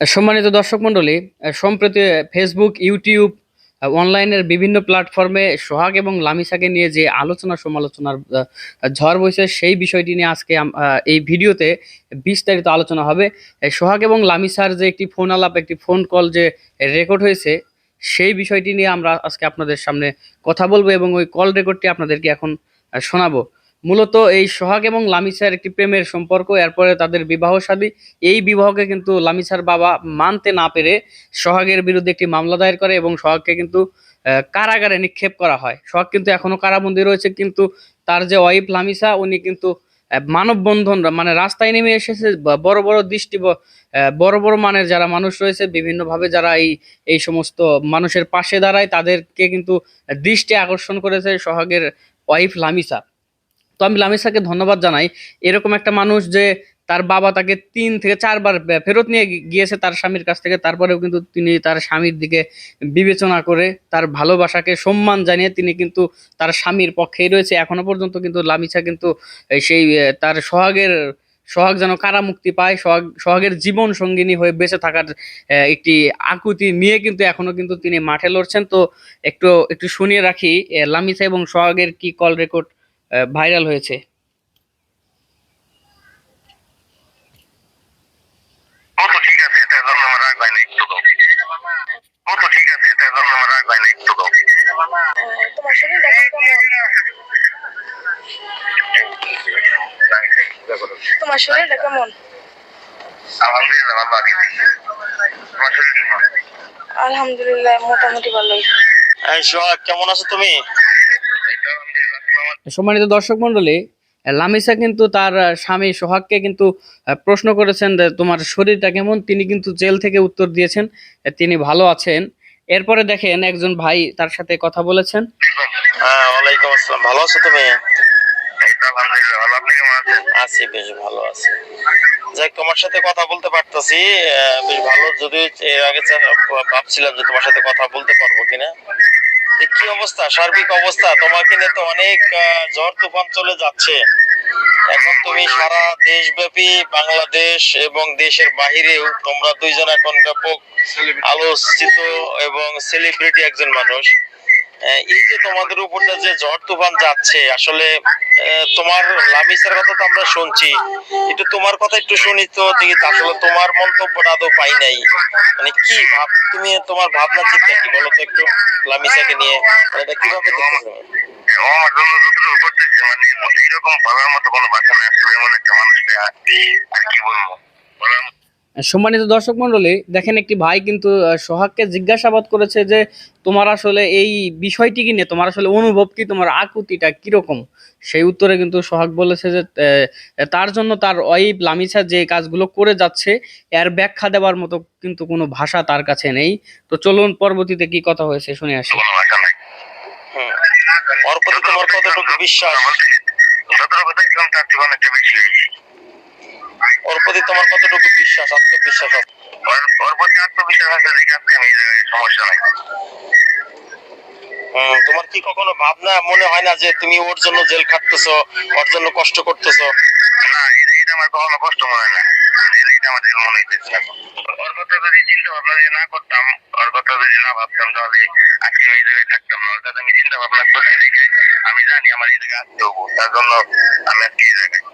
সম্মানিত দর্শক মণ্ডলী সম্প্রতি ফেসবুক ইউটিউব অনলাইনের বিভিন্ন প্ল্যাটফর্মে সোহাগ এবং লামিসাকে নিয়ে যে আলোচনা সমালোচনার ঝড় বইছে সেই বিষয়টি নিয়ে আজকে এই ভিডিওতে বিস্তারিত আলোচনা হবে। সোহাগ এবং লামিসার যে একটি ফোন আলাপ, একটি ফোন কল যে রেকর্ড হয়েছে, সেই বিষয়টি নিয়ে আমরা আজকে আপনাদের সামনে কথা বলব এবং ওই কল রেকর্ডটি আপনাদেরকে এখন শোনাবো। মূলত এই সোহাগ এবং লামিসার একটি প্রেমের সম্পর্ক, এরপরে তাদের বিবাহ শাদী এই বিবাহকে কিন্তু লামিসার বাবা মানতে না পেরে সোহাগের বিরুদ্ধে একটি মামলা দায়ের করে এবং সোহাগকে কিন্তু কারাগারে নিক্ষেপ করা হয়। সোহাগ কিন্তু এখনও কারাবন্দি রয়েছে, কিন্তু তার যে ওয়াইফ লামিসা, উনি কিন্তু মানববন্ধন মানে রাস্তায় নেমে এসেছে। বড় বড় দৃষ্টি বড় বড় মানের যারা মানুষ রয়েছে, বিভিন্নভাবে যারা এই এই সমস্ত মানুষের পাশে দাঁড়ায়, তাদেরকে কিন্তু দৃষ্টি আকর্ষণ করেছে সোহাগের ওয়াইফ লামিসা। তো আমি লামিসাকে ধন্যবাদ জানাই। এরকম একটা মানুষ যে তার বাবা তাকে তিন থেকে চারবার ফেরত নিয়ে গিয়েছে তার স্বামীর কাছ থেকে, তারপরেও কিন্তু তিনি তার স্বামীর দিকে বিবেচনা করে তার ভালোবাসাকে সম্মান জানিয়ে তিনি কিন্তু তার স্বামীর পক্ষেই রয়েছে। এখনও পর্যন্ত কিন্তু লামিছা কিন্তু সেই তার সোহাগের, সোহাগ যেন কারামুক্তি পায়, সোহাগ, সোহাগের জীবন সঙ্গিনী হয়ে বেঁচে থাকার একটি আকুতি নিয়ে কিন্তু এখনও কিন্তু তিনি মাঠে লড়ছেন। তো একটু একটু শুনিয়ে রাখি লামিসা এবং সোহাগের কি কল রেকর্ড ভাইরাল হয়েছে। হয় হয় তোমার শরীরটা কেমন তোমার শরীরটা কেমন? আলহামদুলিল্লাহ ভালো আছি। তোমার শরীর কেমন? আলহামদুলিল্লাহ মোটামুটি ভালোই। সোহাগ কেমন আছো তুমি? সম্মানিত দর্শক মন্ডলী লামিসা কিন্তু তার স্বামী সোহাগকে কিন্তু প্রশ্ন করেছেন যে তোমার শরীরটা কেমন? তিনি কিন্তু জেল থেকে উত্তর দিয়েছেন তিনি ভালো আছেন। এরপরে দেখেন একজন ভাই তার সাথে কথা বলেছেন। হ্যাঁ ওয়ালাইকুম আসসালাম। ভালো আছো তুমি? আছি বেশ ভালো আছি। যাক তোমার সাথে কথা বলতে পারতাছি আহ, বেশ ভালো। যদি এর আগে ভাবছিলাম যে তোমার সাথে কথা বলতে পারব কিনা। কি অবস্থা? সার্বিক অবস্থা? তোমাকে নিয়ে তো অনেক ঝড় তুফান চলে যাচ্ছে। এখন তুমি সারা দেশব্যাপী বাংলাদেশ এবং দেশের বাহিরেও তোমরা দুইজন এখন ব্যাপক আলোচিত এবং সেলিব্রিটি একজন মানুষ। এই যে তোমাদের উপরটা যে ঝড় তুফান যাচ্ছে, আসলে তোমার লামিসার কথা তো আমরা শুনছি। একটু তোমার কথা একটু শুনি তো দেখি, আসলে তোমার মন্তব্যটা আদৌ পাই নাই। মানে কি ভাব, তুমি তোমার ভাবনা চিন্তা কি বলো তো একটু, লামিসাকে নিয়ে। মানে এটা কীভাবে দেখতেছো আমার মানে এইরকম বলার মতো কোনো ভাষা নেই, আসলে এমন একটা মানুষকে আর কি বলব? বলার সম্মানিত দর্শক মন্ডলী দেখেন একটি ভাই কিন্তু আহ, সোহাগকে জিজ্ঞাসাবাদ করেছে যে তোমার আসলে এই বিষয়টি কি নিয়ে? তোমার আসলে অনুভব কি? তোমার আকুতিটা কীরকম? সেই উত্তরে কিন্তু সোহাগ বলেছে যে তার জন্য তার ওয়াইফ লামিসা যে কাজগুলো করে যাচ্ছে এর ব্যাখ্যা দেওয়ার মতো কিন্তু কোনো ভাষা তার কাছে নেই। তো চলুন পরবর্তীতে কি কথা হয়েছে শুনে আসি। ওর প্রতি তোমার কতটুকু বিশ্বাস? যতটুকু দেখলাম তার থেকে বেশি হয়েছে ওর প্রতি তোমার কতটুকু বিশ্বাস আত্মবিশ্বাস আছে? ওর প্রতি আত্মবিশ্বাস আছে আমি এই জায়গায় সমস্যা নাই। তোমার কি কখনো ভাবনা মনে হয় না যে তুমি ওর জন্য জেল খাটতেছো ওর জন্য কষ্ট করতেছো? না এটা- আমার কখনো কষ্ট মনে হয় না। এটা- এটা আমার জন্য মনে হইতেছে। ওর কথা যদি চিন্তা ভাবনা যদি না করতাম ওর কথা যদি না ভাবতাম তাহলে আজকে আমি এই জায়গায় থাকতাম না। কথা আমি চিন্তা ভাবনা করছি দেখে আমি জানি আমার এই জায়গায় আসতে হব তার জন্য আমি আজকে এই জায়গায়।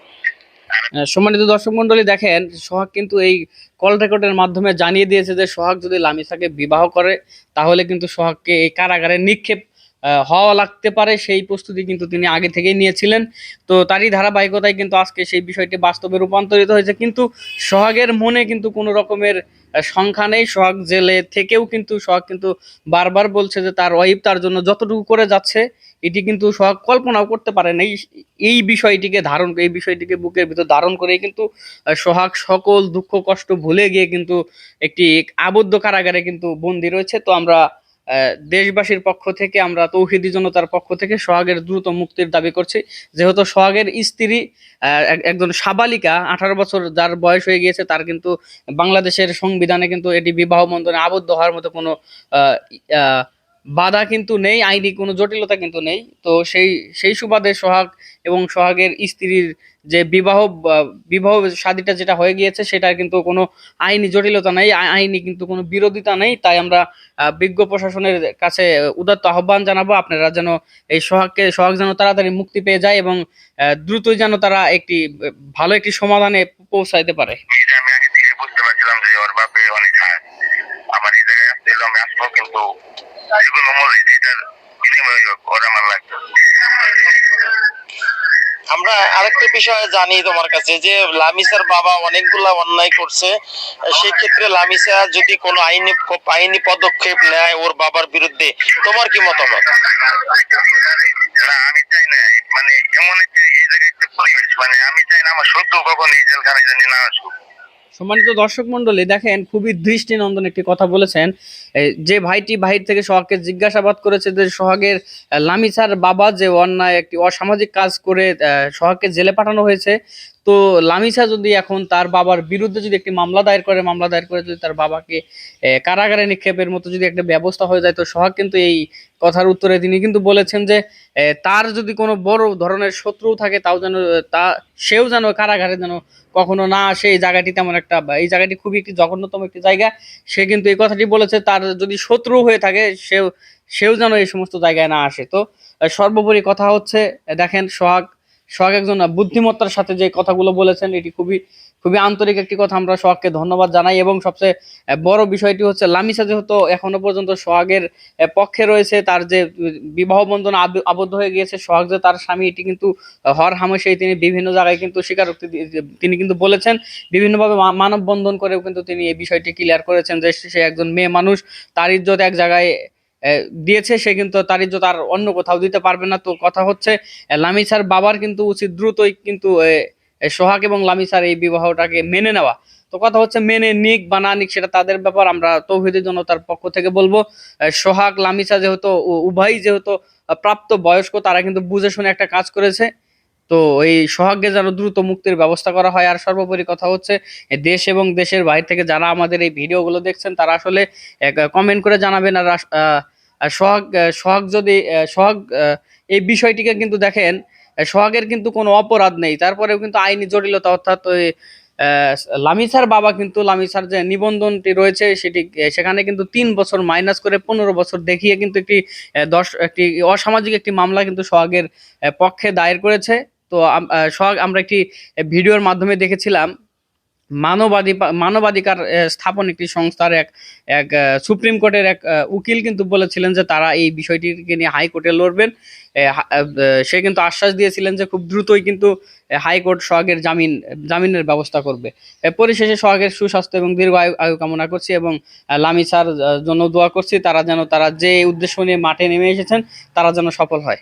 সম্মানিত দর্শক মন্ডলী দেখেন, সোহাগ কিন্তু এই কল রেকর্ডের মাধ্যমে জানিয়ে দিয়েছে যে, সোহাগ যদি লামিসাকে বিবাহ করে, তাহলে কিন্তু সোহাগকে এই কারাগারে নিক্ষেপ হওয়া লাগতে পারে। সেই প্রস্তুতি কিন্তু তিনি আগে থেকেই নিয়েছিলেন। তো তারই ধারাবাহিকতায় কিন্তু আজকে সেই বিষয়টি বাস্তবে রূপান্তরিত হয়েছে। কিন্তু সোহাগের মনে কিন্তু কোনো রকমের সংখ্যা নেই, সোহাগ জেলে থেকেও কিন্তু সোহাগ কিন্তু বারবার বলছে যে তার ওয়াইফ তার জন্য যতটুকু করে যাচ্ছে, এটি কিন্তু সোহাগ কল্পনাও করতে পারে না এই বিষয়টিকে ধারণ এই বিষয়টিকে বুকের ভিতর ধারণ করে কিন্তু সোহাগ সকল দুঃখ কষ্ট ভুলে গিয়ে কিন্তু একটি আবদ্ধ কারাগারে কিন্তু বন্দী রয়েছে। তো আমরা দেশবাসীর পক্ষ থেকে, আমরা তৌহিদি জনতার পক্ষ থেকে সোহাগের দ্রুত মুক্তির দাবি করছি। যেহেতু সোহাগের স্ত্রী একজন সাবালিকা, আঠারো বছর যার বয়স হয়ে গিয়েছে, তার কিন্তু বাংলাদেশের সংবিধানে কিন্তু এটি বিবাহ বন্ধনে আবদ্ধ হওয়ার মতো কোনো বাধা কিন্তু নেই, আইনি কোনো জটিলতা কিন্তু নেই। তো সেই সেই সুবাদে সোহাগ এবং সোহাগের স্ত্রীর যে বিবাহ বিবাহ শাদীটা যেটা হয়ে গিয়েছে, সেটা কিন্তু কোনো আইনি জটিলতা নেই আই- আইনি কিন্তু কোনো বিরোধিতা নেই। তাই আমরা বিজ্ঞ প্রশাসনের কাছে উদাত্ত আহ্বান জানাব, আপনারা যেন এই সোহাগকে, সোহাগ যেন তাড়াতাড়ি মুক্তি পেয়ে যায় এবং দ্রুতই যেন তারা একটি ভালো একটি সমাধানে পৌঁছাইতে পারে। আমার এই জায়গায় আসতে আমি আসব, কিন্তু আমার আরেকটা বিষয় জানি তোমার কাছে, যে লামিসার বাবা অনেকগুলা অন্যায় করছে, সেই ক্ষেত্রে লামিসা যদি কোনো আইনি আইনি পদক্ষেপ নেয় ওর বাবার বিরুদ্ধে, তোমার কি মতামত? না আমি মানে এমন একটা পরিবেশ মানে আমি চাই না আমার সত্য কখন এই জেলখানায় জানি না আসুক। সম্মানিত দর্শক মন্ডলী দেখেন খুবই দৃষ্টিনন্দন একটি কথা বলেছেন। যে ভাইটি বাহির থেকে সোহাগকে জিজ্ঞাসাবাদ করেছে যে সোহাগের লামিসার বাবা যে অন্যায় একটি অসামাজিক কাজ করে সোহাগকে জেলে পাঠানো হয়েছে তো লামিসা যদি এখন তার বাবার বিরুদ্ধে যদি একটি মামলা দায়ের করে, মামলা দায়ের করে যদি তার বাবাকে কারাগারে নিক্ষেপের মতো যদি একটা ব্যবস্থা হয়ে যায়, তো সোহাগ কিন্তু এই কথার উত্তরে তিনি কিন্তু বলেছেন যে তার যদি কোনো বড় ধরনের শত্রু থাকে, তাও যেন, তা, সেও যেন কারাগারে যেন কখনো না আসে, এই জায়গাটি তেমন একটা এই জায়গাটি খুবই একটি জঘন্যতম একটি জায়গা। সে কিন্তু এই কথাটি বলেছে, তার যদি শত্রু হয়ে থাকে, সেও সেও যেন এই সমস্ত জায়গায় না আসে। তো সর্বোপরি কথা হচ্ছে দেখেন সোহাগ সোহাগ একজন বুদ্ধিমত্তার সাথে যে কথাগুলো বলেছেন, এটি খুবই খুবই আন্তরিক একটি কথা। আমরা সোহাগকে ধন্যবাদ জানাই এবং সবচেয়ে বড় বিষয়টি হচ্ছে, লামিসা যেহেতু এখনও পর্যন্ত সোহাগের পক্ষে রয়েছে, তার যে, বিবাহ বন্ধন আবদ্ধ হয়ে গিয়েছে, সোহাগ যে তার স্বামী, এটি কিন্তু হর হামেশাই তিনি বিভিন্ন জায়গায় কিন্তু স্বীকারোক্তি তিনি কিন্তু বলেছেন। বিভিন্নভাবে মানববন্ধন করেও কিন্তু তিনি এই বিষয়টি ক্লিয়ার করেছেন যে সে একজন মেয়ে মানুষ, তার ইজ্জত এক জায়গায় দিয়েছে, সে কিন্তু তার ইজ্জত আর অন্য কোথাও দিতে পারবে না। তো কথা হচ্ছে লামিসার বাবার কিন্তু উচিত দ্রুতই কিন্তু সোহাগ এবং লামিসার এই বিবাহটাকে মেনে নেওয়া। তো কথা হচ্ছে, মেনে নিক বা না নিক, সেটা তাদের ব্যাপার। আমরা তৌহিদের জন্য তার পক্ষ থেকে বলব সোহাগ লামিসা যেহেতু উভয়ই যেহেতু প্রাপ্ত বয়স্ক, তারা কিন্তু বুঝে শুনে একটা কাজ করেছে। তো এই সোহাগকে যেন দ্রুত মুক্তির ব্যবস্থা করা হয়। আর সর্বোপরি কথা হচ্ছে দেশ এবং দেশের বাইরে থেকে যারা আমাদের এই ভিডিওগুলো দেখছেন, তারা আসলে কমেন্ট করে জানাবেন। আর সোহাগ সোহাগ যদি সোহাগ এই বিষয়টিকে কিন্তু দেখেন সোহাগের কিন্তু কোনো অপরাধ নেই। তারপরেও কিন্তু আইনি জটিলতা অর্থাৎ লামিসার বাবা কিন্তু লামিসার যে নিবন্ধনটি রয়েছে, সেটি, সেখানে কিন্তু তিন বছর মাইনাস করে পনেরো বছর দেখিয়ে কিন্তু একটি দশ, একটি অসামাজিক একটি মামলা কিন্তু সোহাগের পক্ষে দায়ের করেছে। তো সোহাগ, আমরা একটি ভিডিওর মাধ্যমে দেখেছিলাম মানবাধি মানবাধিকার স্থাপন একটি সংস্থার এক এক সুপ্রিম কোর্টের এক উকিল কিন্তু বলেছিলেন যে তারা এই বিষয়টিকে নিয়ে হাইকোর্টে লড়বেন। সে কিন্তু আশ্বাস দিয়েছিলেন যে খুব দ্রুতই কিন্তু হাইকোর্ট সোহাগের জামিন, জামিনের ব্যবস্থা করবে। পরিশেষে সোহাগের সুস্বাস্থ্য এবং দীর্ঘ আয়ু আয়ু কামনা করছি এবং লামিসার জন্য দোয়া করছি, তারা যেন তারা যে উদ্দেশ্য নিয়ে মাঠে নেমে এসেছেন, তারা যেন সফল হয়।